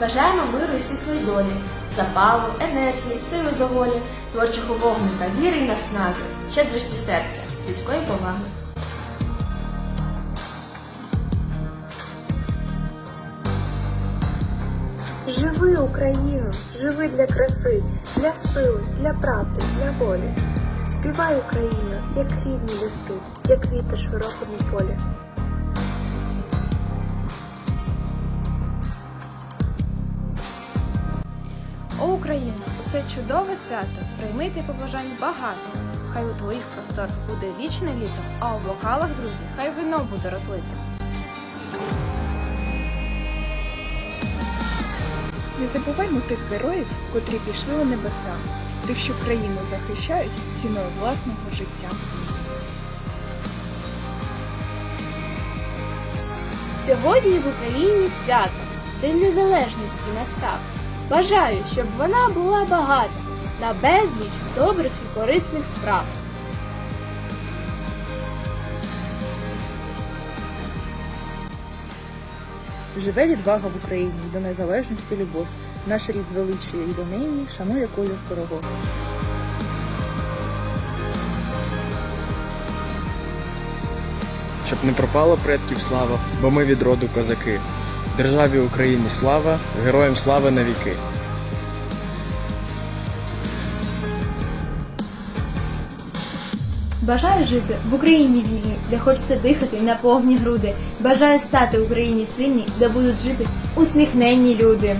Бажаємо миру і світлої долі, запалу, енергії, сили до волі, творчого вогника, віри і наснаги, щедрості серця, людської поваги. Живи Україну, живи для краси, для сили, для правди, для волі. Співай Україну, як рідні ліси, як вітер широкому полі. О, Україно, у це чудове свято прийми ти побажань багато. Хай у твоїх просторах буде вічне літо, а у бокалах, друзі, хай вино буде розлите. Не забуваймо тих героїв, котрі пішли у небеса, тих, що країну захищають ціною власного життя. Сьогодні в Україні свято, День Незалежності настав. Бажаю, щоб вона була багата на безліч добрих і корисних справ. Живе відвага в Україні, до незалежності любов. Наш рід звеличує і донині шанує колір корогов. щоб не пропала предків слава, бо ми від роду козаки. Державі Україні слава, героям слава навіки. Бажаю жити в Україні вільній, де хочеться дихати на повні груди. Бажаю стати в Україні сильній, де будуть жити усміхненні люди.